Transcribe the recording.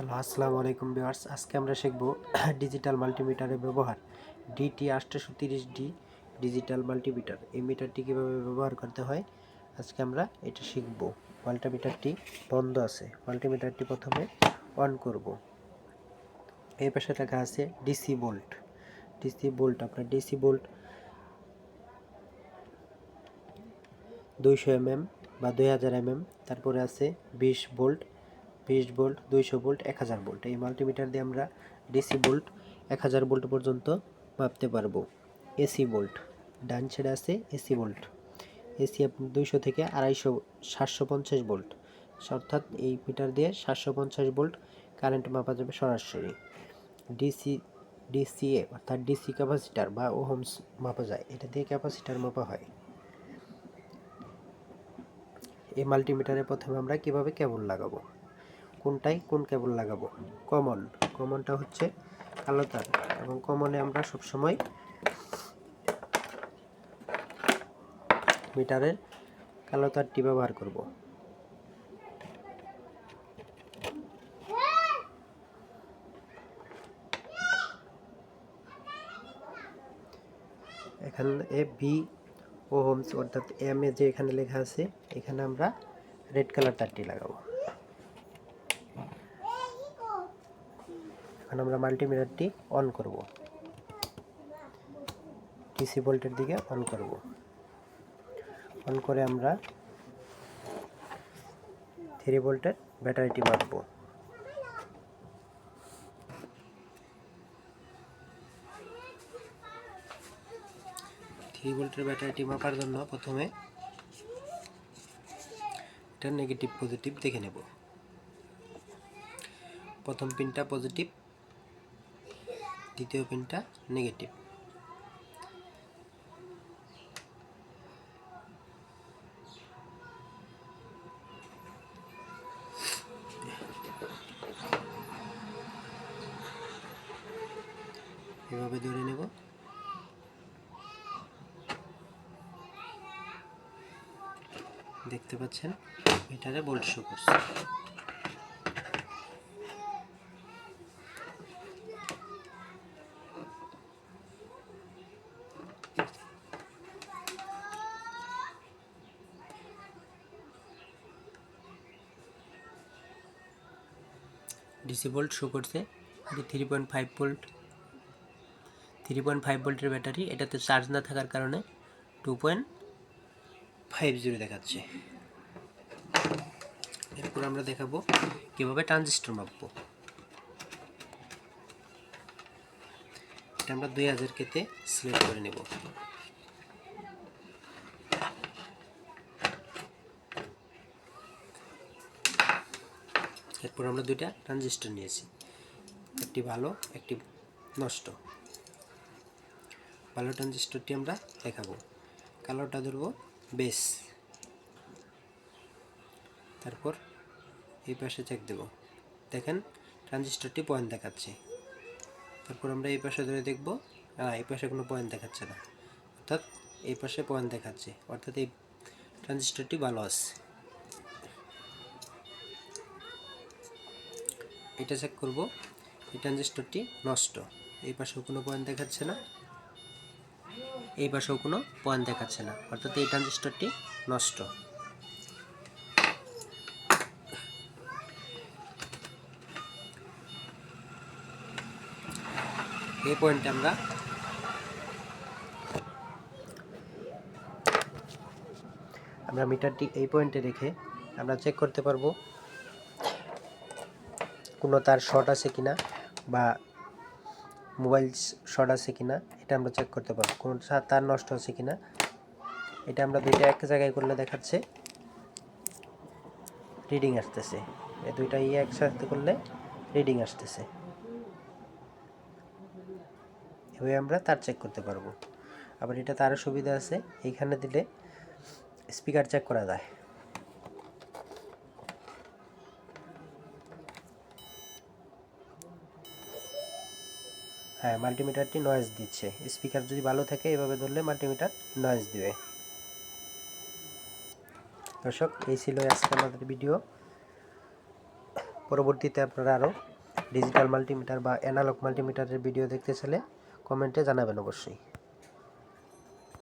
Hello, আসসালামু আলাইকুম viewers. আজকে আমরা শিখব ডিজিটাল মাল্টিমিটারের ব্যবহার। ডিটি আটশোশো তিরিশ ডি ডিজিটাল মাল্টিমিটার। এই মিটারটি কীভাবে ব্যবহার করতে হয়? আজকে আমরা এটা শিখব। মাল্টিমিটারটি বন্ধ আছে। মাল্টিমিটারটি প্রথমে অন করব। এই পাশে লেখা আছে ডিসি বোল্ট ডিসি বোল্ট আপনার ডিসি বোল্ট দুইশো এমএম বা দুই হাজার এমএম। তারপরে আছে বিশ ভোল্ট বিশ ভোল্ট, দুইশো ভোল্ট, এক হাজার ভোল্ট। এই মাল্টিমিটার দিয়ে আমরা ডিসি ভোল্ট এক হাজার ভোল্ট পর্যন্ত মাপতে পারব। এসি ভোল্ট ডান ছেড়ে আছে এসি ভোল্ট এসি দুইশো থেকে আড়াইশো, সাতশো পঞ্চাশ ভোল্ট। অর্থাৎ এই মিটার দিয়ে সাতশো পঞ্চাশ ভোল্ট কারেন্ট মাপা যাবে সরাসরি। ডিসি ডিসিএ অর্থাৎ ডিসি ক্যাপাসিটার বা ওহমস মাপা যায়। এটা দিয়ে ক্যাপাসিটার মাপা হয়। এই মাল্টিমিটারে প্রথমে আমরা কীভাবে কেবল লাগাবো? কোনটাই কোন কেবল লাগাবো? কমন। কমনটা হচ্ছে কালো তার। এবং কমনে আমরা সবসময় মিটারের কালো তারটি ব্যবহার করব। এখানে বি ও হোমস অর্থাৎ এম এ যে এখানে লেখা আছে, এখানে আমরা রেড কালার তারটি লাগাবো। এখন আমরা মাল্টিমিটারটি অন করব। ডিসি ভোল্টের দিকে অন করব। অন করে আমরা থ্রি ভোল্টের ব্যাটারিটি মাপব থ্রি ভোল্টের ব্যাটারিটি মাপার জন্য প্রথমে এটা নেগেটিভ পজিটিভ দেখে নেব। প্রথম পিনটা পজিটিভ দ্বিতীয় পিনটা নেগেটিভ এভাবে ধরে নেব। দেখতে পাচ্ছেন? মিটারে ভোল্ট শো করছে। ডিসি ভোল্ট শো করছে। এটি three point five volt. Three point five ভোল্টের ব্যাটারি, এটাতে চার্জ না থাকার কারণে টু পয়েন্ট ফাইভ জিরো দেখাচ্ছে। এরপর আমরা দেখাবো কীভাবে ট্রানজিস্টর মাপবো। এটা আমরা দুই হাজার কেতে সিলেক্ট করে নেব। এরপর আমরা দুইটা ট্রানজিস্টর নিয়েছি। একটি ভালো, একটি নষ্ট। ভালো ট্রানজিস্টরটি আমরা দেখাবো। কালোটা ধরবো বেস তারপর এই পাশে চেক দেব। দেখেন ট্রানজিস্টরটি পয়েন্ট দেখাচ্ছে। তারপর আমরা এই পাশে ধরে দেখব হ্যাঁ এই পাশে কোনো পয়েন্ট দেখাচ্ছে না। অর্থাৎ এই পাশে পয়েন্ট দেখাচ্ছে। অর্থাৎ এই ট্রানজিস্টরটি ভালো আছে। এটা চেক করব। এই ট্রানজিস্টরটি নষ্ট। এই পাশেও কোনো পয়েন্ট দেখাচ্ছে না। এই পাশেও কোনো পয়েন্ট দেখাচ্ছে না। অর্থাৎ এই ট্রানজিস্টরটি নষ্ট। এই পয়েন্টে আমরা আমরা মিটারটি এই পয়েন্টে রেখে আমরা চেক করতে পারব। কোনো তার শর্ট আছে কিনা বা মোবাইল শর্ট আছে কিনা, এটা আমরা চেক করতে পারব। কোনো তার নষ্ট আছে কিনা, এটা আমরা দুইটা এক জায়গায় করলে দেখাচ্ছে। রিডিং আসতেছে। এই দুইটা ইয়ে একসাথে করলে রিডিং আসতেছে। এভাবে আমরা তার চেক করতে পারব। আবার এটা তারও সুবিধা আছে। এইখানে দিলে স্পিকার চেক করা যায়। হ্যাঁ মাল্টিমিটারটি নয়েজ দিচ্ছে। স্পিকার যদি ভালো থাকে, এভাবে ধরলে মাল্টিমিটার নয়েজ দেবে। দর্শক, এই ছিল আজকে আমাদের ভিডিও পরবর্তীতে আপনারা আরও ডিজিটাল মাল্টিমিটার বা অ্যানালগ মাল্টিমিটারের ভিডিও দেখতে চাইলে কমেন্টে জানাবেন অবশ্যই।